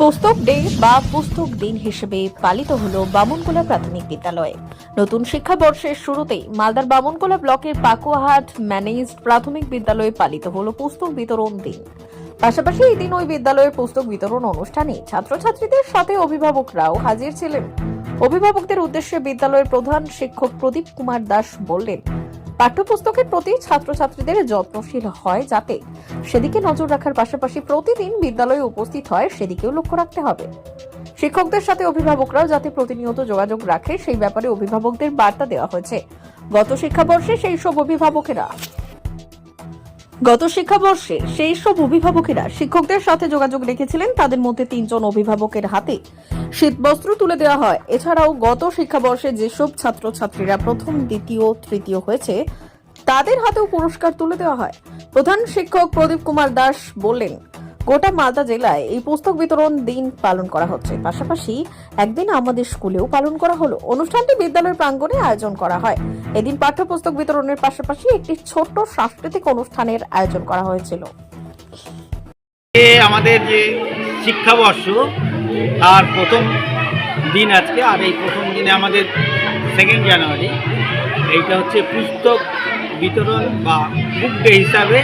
পুস্তক ডে বা পুস্তক দিন হিসেবে পালিত হলো বামনগোলা প্রাথমিক বিদ্যালয়ে। নতুন শিক্ষাবর্ষের শুরুতেই মালদার বামনগোলা ব্লকের পাকুয়াহাট ম্যানেজড প্রাথমিক বিদ্যালয়ে পালিত হলো পুস্তক বিতরণ দিন। পাশাপাশি এই দিন ওই বিদ্যালয়ের পুস্তক বিতরণ অনুষ্ঠানে ছাত্রছাত্রীদের সাথে অভিভাবকরাও হাজির ছিলেন। অভিভাবকদের উদ্দেশ্যে বিদ্যালয়ের প্রধান শিক্ষক প্রদীপ কুমার দাস বললেন পাঠ্যপুস্তকের প্রতি ছাত্রছাত্রীদের যত্নশীল হয় যাতে সেদিকে নজর রাখার পাশাপাশি প্রতিদিন বিদ্যালয়ে উপস্থিত হয়, সেদিকেও লক্ষ্য রাখতে হবে। শিক্ষকদের সাথে অভিভাবকরাও যাতে প্রতিনিয়ত যোগাযোগ রাখে, সেই ব্যাপারে অভিভাবকদের বার্তা দেওয়া হয়েছে। গত শিক্ষাবর্ষে সেই সব অভিভাবকেরা গত শিক্ষাবর্ষে সেই সব অভিভাবকেরা শিক্ষকদের সাথে যোগাযোগ রেখেছিলেন। তাদের মধ্যে তিনজন অভিভাবকের হাতে শীতবস্ত্র তুলে দেওয়া হয়। এছাড়াও গত শিক্ষাবর্ষে যেসব ছাত্রছাত্রীরা প্রথম, দ্বিতীয়, তৃতীয় হয়েছে, তাদের হাতেও পুরস্কার তুলে দেওয়া হয়। প্রধান শিক্ষক প্রদীপ কুমার দাস বললেন, গোটা মালদা জেলায় এই পুস্তক বিতরণ দিন পালন করা হচ্ছে। পাশাপাশি একদিন আমাদের স্কুলেও পালন করা হলো। অনুষ্ঠানটি বিদ্যালয়ের প্রাঙ্গণে আয়োজন করা হয়। এদিন পাঠ্যপুস্তক বিতরণের পাশাপাশি একটি ছোট্ট সাংস্কৃতিক অনুষ্ঠানের আয়োজন করা হয়েছিল। আমাদের যে শিক্ষাবর্ষ তার প্রথম দিন আজকে, আর এই প্রথম দিনে আমাদের সেকেন্ড জানুয়ারি এইটা হচ্ছে পুস্তক বিতরণ বা বুক ডে হিসাবে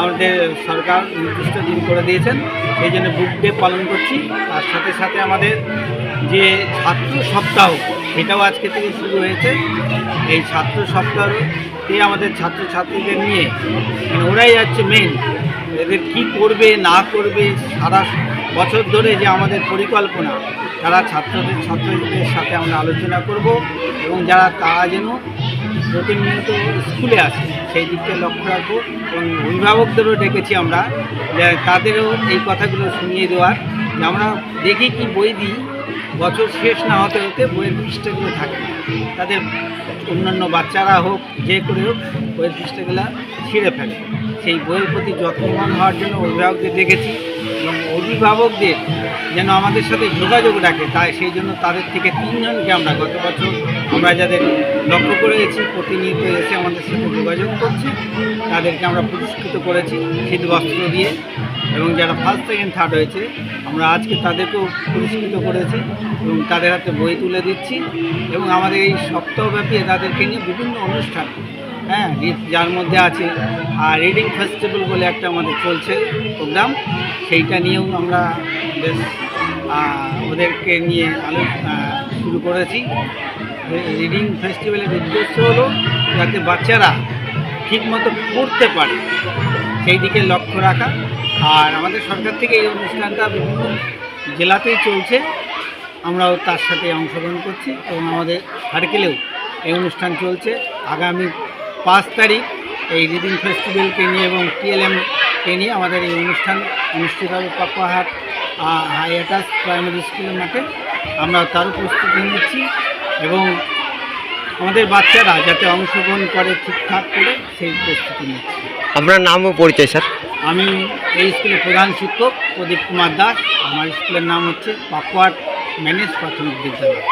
আমাদের সরকার নির্দিষ্ট দিন করে দিয়েছেন। সেই জন্য বুক ডে পালন করছি। তার সাথে সাথে আমাদের যে ছাত্র সপ্তাহ, সেটাও আজকে থেকে শুরু হয়েছে। এই ছাত্র সপ্তাহতে আমাদের ছাত্রছাত্রীদের নিয়ে মানে ওরাই যাচ্ছে মেন এদের কি করবে, না করবে, সারা বছর ধরে যে আমাদের পরিকল্পনা, তারা ছাত্রদের ছাত্রদের সাথে আমরা আলোচনা করব এবং যারা, তারা যেন প্রতিনিয়ত স্কুলে আসে, সেই দিকটা লক্ষ্য রাখব এবং অভিভাবকদেরও ডেকেছি আমরা তাদেরও এই কথাগুলো শুনিয়ে দেওয়ার আমরা দেখি কি বই দিই, বছর শেষ না হতে হতে বইয়ের পৃষ্ঠাগুলো থাকে তাদের অন্যান্য বাচ্চারা হোক, যে করে হোক, বইয়ের পৃষ্ঠাগুলো ছিঁড়ে ফেলে। সেই বইয়ের প্রতি যত্নবান হওয়ার জন্য অভিভাবকদের দেখেছি এবং অভিভাবকদের যেন আমাদের সাথে যোগাযোগ রাখে, তাই সেই জন্য তাদের থেকে তিনজনকে আমরা গত বছর আমরা যাদের লক্ষ্য করে গেছি প্রতিনিয়ত এসে আমাদের সাথে যোগাযোগ করছে, তাদেরকে আমরা পুরস্কৃত করেছি শীত বস্ত্র দিয়ে এবং যারা ফার্স্ট সেকেন্ড থার্ড হয়েছে, আমরা আজকে তাদেরকেও পুরস্কৃত করেছি এবং তাদের হাতে বই তুলে দিচ্ছি এবং আমাদের এই সপ্তাহব্যাপী তাদেরকে নিয়ে বিভিন্ন অনুষ্ঠান হ্যাঁ যার মধ্যে আছে। আর রিডিং ফেস্টিভ্যাল বলে একটা আমাদের চলছে প্রোগ্রাম সেইটা নিয়েও আমরা বেশ ওদেরকে নিয়ে আলো শুরু করেছি। রিডিং ফেস্টিভ্যালের উদ্দেশ্য হলো যাতে বাচ্চারা ঠিকমতো পড়তে পারে, সেই দিকে লক্ষ্য রাখা। আর আমাদের সরকার থেকে এই অনুষ্ঠানটা বিভিন্ন জেলাতেই চলছে, আমরাও তার সাথে অংশগ্রহণ করছি এবং আমাদের সার্কেলেও এই অনুষ্ঠান চলছে। আগামী পাঁচ তারিখ এই রিডিং ফেস্টিভ্যালকে নিয়ে এবং টিএলএমকে নিয়ে আমাদের এই অনুষ্ঠান অনুষ্ঠিত হবে পাপাহাট হাইয়াটাস প্রাইমারি স্কুলের মাঠে। আমরা তারও প্রস্তুতি নিচ্ছি এবং আমাদের বাচ্চারা যাতে অংশগ্রহণ করে ঠিকঠাক করে সেই প্রস্তুতি নিচ্ছি। আপনার নাম ও পরিচয় স্যার? আমি এই স্কুলের প্রধান শিক্ষক প্রদীপ কুমার দাস। আমার স্কুলের নাম হচ্ছে পাকুয়াট ম্যানেজ প্রাথমিক বিদ্যালয়।